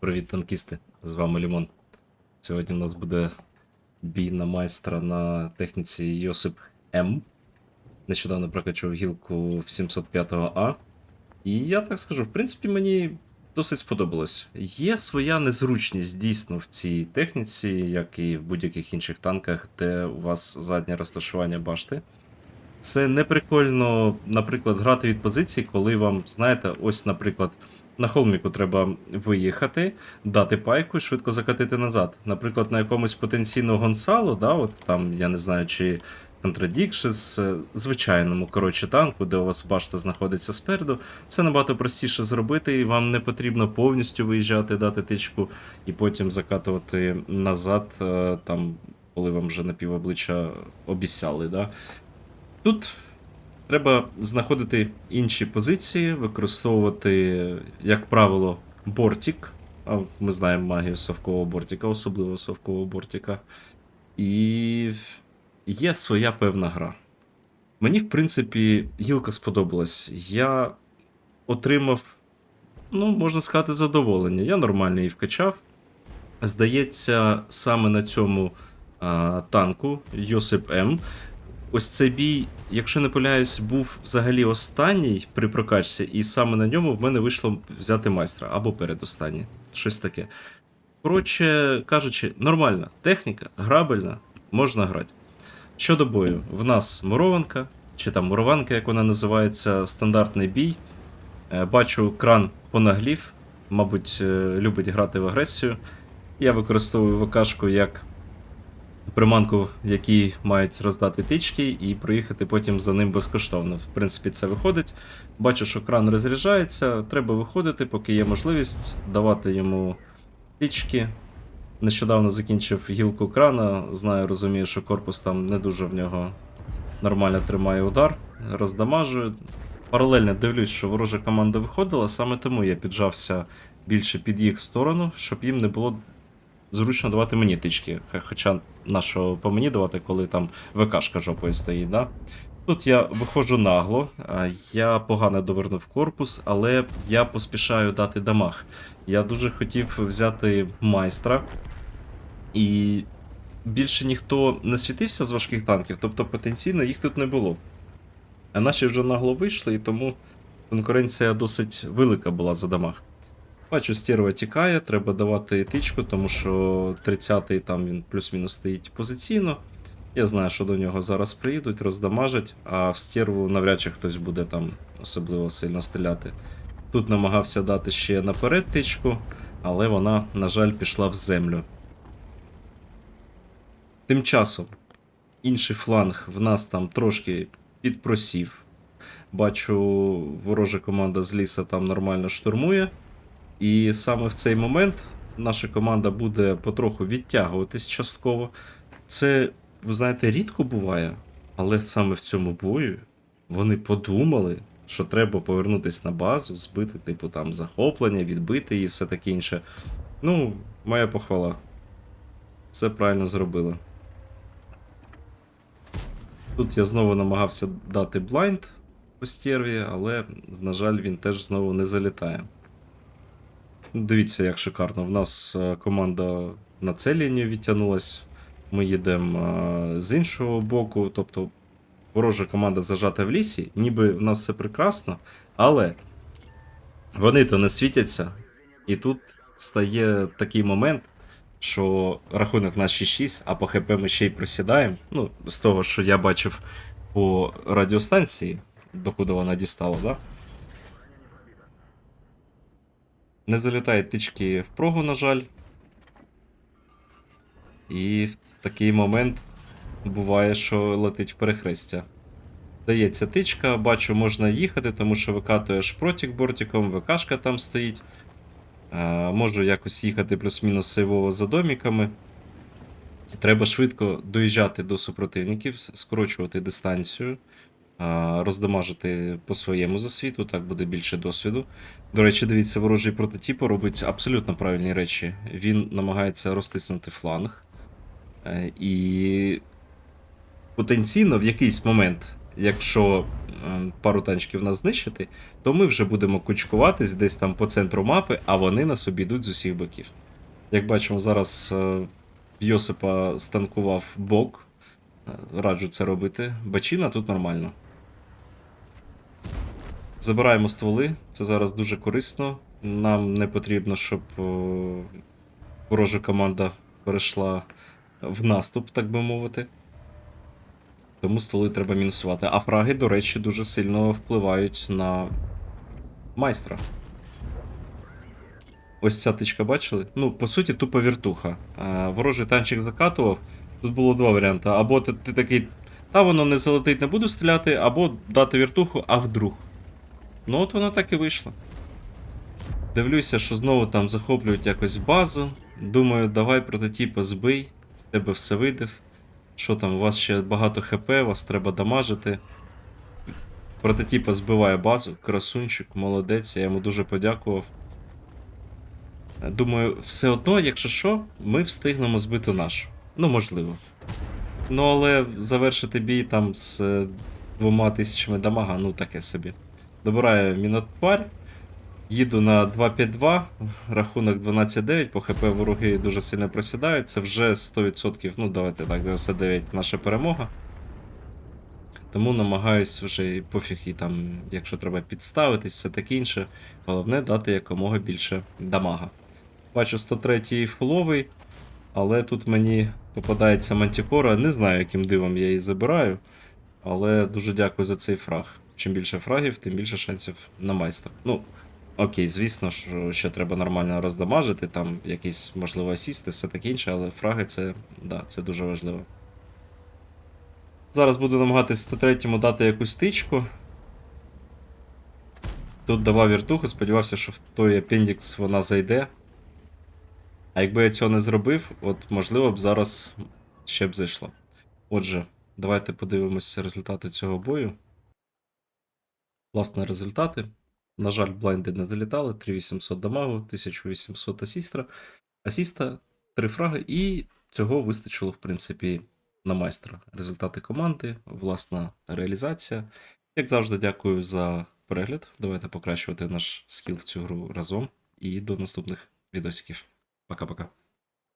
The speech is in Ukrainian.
Привіт, танкісти! З вами Лімон. Сьогодні у нас буде бій на майстра на техніці Йосип М. Нещодавно прокачав гілку 705А. І я так скажу, в принципі, мені досить сподобалось. Є своя незручність дійсно в цій техніці, як і в будь-яких інших танках, де у вас заднє розташування башти. Це не прикольно, наприклад, грати від позиції, коли вам, знаєте, ось, наприклад, на холміку треба виїхати, дати пайку і швидко закатити назад. Наприклад, на якомусь потенційно гонсалу, да, от там, я не знаю, чи Contradictions, е, звичайному коротше танку, де у вас башта знаходиться спереду, це набагато простіше зробити, і вам не потрібно повністю виїжджати, дати тичку і потім закатувати назад, е, там, коли вам вже напівобличчя обіцяли. Да? Тут треба знаходити інші позиції, використовувати, як правило, бортик. А ми знаємо магію совкового бортика, особливо совкового бортика. І є своя певна гра. Мені, в принципі, гілка сподобалась. Я отримав, ну, можна сказати, задоволення. Я нормально її вкачав. Здається, саме на цьому а, танку Йосип М. Ось цей бій, якщо не помиляюсь, був взагалі останній при прокачці, і саме на ньому в мене вийшло взяти майстра або передостанній. Щось таке. Коротше кажучи, нормальна техніка, грабельна, можна грати. Щодо бою, в нас мурованка, чи там мурованка, як вона називається, стандартний бій. Е, Бачу кран понаглів, мабуть, е, любить грати в агресію. Я використовую ВКшку як приманку, якій мають роздати тички, і проїхати потім за ним безкоштовно. В принципі, це виходить. Бачу, що кран розряджається, треба виходити, поки є можливість давати йому тички. Нещодавно закінчив гілку крана, знаю, розумію, що корпус там не дуже в нього нормально тримає удар, роздамажую. Паралельно дивлюсь, що ворожа команда виходила, саме тому я піджався більше під їх сторону, щоб їм не було зручно давати мені тички. Хоча на що по мені давати, коли там ВКшка жопою стоїть, да? Тут я виходжу нагло, я погано довернув корпус, але я поспішаю дати дамаг. Я дуже хотів взяти майстра, і більше ніхто не світився з важких танків, тобто потенційно їх тут не було. А наші вже нагло вийшли, і тому конкуренція досить велика була за дамаг. Бачу, стерва тікає, треба давати тичку, тому що 30-й там він плюс-мінус стоїть позиційно. Я знаю, що до нього зараз приїдуть, роздамажать, а в стерву навряд чи хтось буде там особливо сильно стріляти. Тут намагався дати ще наперед тичку, але вона, на жаль, пішла в землю. Тим часом інший фланг в нас там трошки підпросів. Бачу, ворожа команда з ліса там нормально штурмує. І саме в цей момент наша команда буде потроху відтягуватись частково. Це, ви знаєте, рідко буває, але саме в цьому бою вони подумали, що треба повернутися на базу, збити, типу, там захоплення, відбити і все таке інше. Ну, моя похвала. Все правильно зробили. Тут я знову намагався дати блайнд по стерві, але, на жаль, він теж знову не залітає. Дивіться, як шикарно. В нас е, команда на це відтягнулась. Ми їдемо е, з іншого боку. Тобто ворожа команда зажата в лісі, ніби в нас все прекрасно, але вони то не світяться. І тут стає такий момент, що рахунок на 6-6, а по ХП ми ще й просідаємо. Ну, з того, що я бачив по радіостанції, докуди вона дістала, да? Не залітають тички в прогу, на жаль. І в такий момент буває, що летить в перехрестя. Дається тичка, бачу, можна їхати, тому що викатує шпротик бортиком, ВКшка там стоїть. А, можу якось їхати плюс-мінус сейвово за доміками. Треба швидко доїжджати до супротивників, скорочувати дистанцію, роздамажити по своєму засвіту, так буде більше досвіду. До речі, дивіться, ворожий прототип робить абсолютно правильні речі. Він намагається розтиснути фланг. Е, І потенційно в якийсь момент, якщо е, пару танчиків нас знищити, то ми вже будемо кучкуватись десь там по центру мапи, а вони нас обійдуть з усіх боків. Як бачимо, зараз е, Йосипа станкував бок. Раджу це робити. Бачина тут нормально. Забираємо стволи, це зараз дуже корисно. Нам не потрібно, щоб ворожа команда перейшла в наступ, так би мовити. Тому стволи треба мінусувати. А фраги, до речі, дуже сильно впливають на майстра. Ось ця тичка бачили? Ну, по суті, тупо віртуха. Е, ворожий танчик закатував. Тут було два варіанти. Або ти, ти такий, та воно не залетить, не буду стріляти, або дати віртуху, а вдруг. Ну от воно так і вийшло. Дивлюся, що знову там захоплюють якось базу. Думаю, давай прототипа збий, тебе все вийде. Що там, у вас ще багато хп, вас треба дамажити. Прототипа збиває базу, красунчик, молодець, я йому дуже подякував. Думаю, все одно, якщо що, ми встигнемо збити нашу. Ну, можливо. Ну, але завершити бій там з е, двома тисячами дамага, ну таке собі. Добираю мінотварь. Їду на 2-5-2, рахунок 12-9, по ХП вороги дуже сильно просідають. Це вже 100%, ну давайте так, 99 наша перемога. Тому намагаюсь вже і пофіг і там, якщо треба підставитись, все таке інше. Головне дати якомога більше дамага. Бачу 103 фуловий, але тут мені попадається мантікора. Не знаю, яким дивом я її забираю. Але дуже дякую за цей фраг. Чим більше фрагів, тим більше шансів на майстра. Ну, окей, звісно, що ще треба нормально роздамажити, там якісь, можливо, асісти, все таке інше, але фраги це, да, це дуже важливо. Зараз буду намагатись 103-му дати якусь тичку. Тут давав віртуху, сподівався, що в той апендікс вона зайде. А якби я цього не зробив, от можливо б зараз ще б зайшло. Отже, давайте подивимося результати цього бою. Власне, результати. На жаль, блайнди не залітали. 3800 дамагу, 1800 асістра. Асіста, 3 фраги, і цього вистачило, в принципі, на майстра. Результати команди, власна реалізація. Як завжди, дякую за перегляд. Давайте покращувати наш скіл в цю гру разом. І до наступних відосиків. Пока-пока.